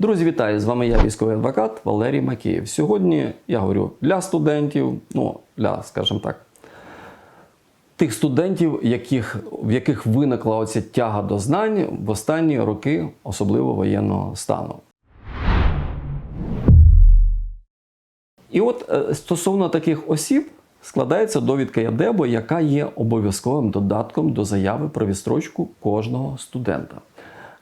Друзі, вітаю! З вами я, військовий адвокат Валерій Макіїв. Сьогодні я говорю для студентів, ну, для, скажімо так, тих студентів, яких, в яких виникла оця тяга до знань в останні роки, особливо воєнного стану. І от е, стосовно таких осіб складається довідка ЯДЕБО, яка є обов'язковим додатком до заяви про відстрочку кожного студента,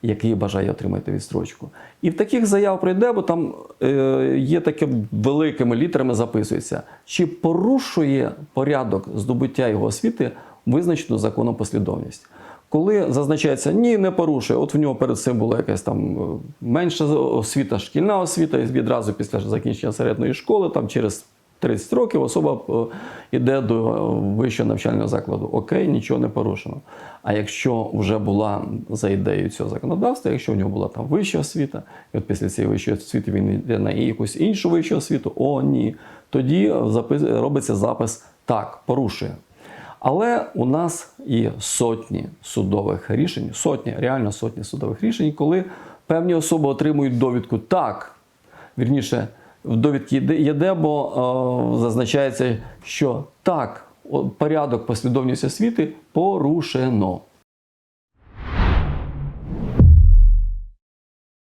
який бажає отримати відстрочку. І в таких заяв про ЯДЕБО там е, є таке великими літерами записується, чи порушує порядок здобуття його освіти визначену законом послідовність. Коли зазначається ні, не порушує, от в нього перед цим була якась там е, менша освіта, шкільна освіта, і відразу після закінчення середньої школи, там через 30 років особа е, йде до е, вищого навчального закладу. Окей, нічого не порушено. А якщо вже була за ідеєю цього законодавства, якщо в нього була там вища освіта, і от після цієї вищої освіти він йде на якусь іншу вищу освіту, о, ні. Тоді запис- робиться запис так, порушує. Але у нас є сотні судових рішень, сотні, реально сотні судових рішень, коли певні особи отримують довідку так. Вірніше, в довідки ЄДЕБО зазначається, що так, порядок послідовність освіти порушено.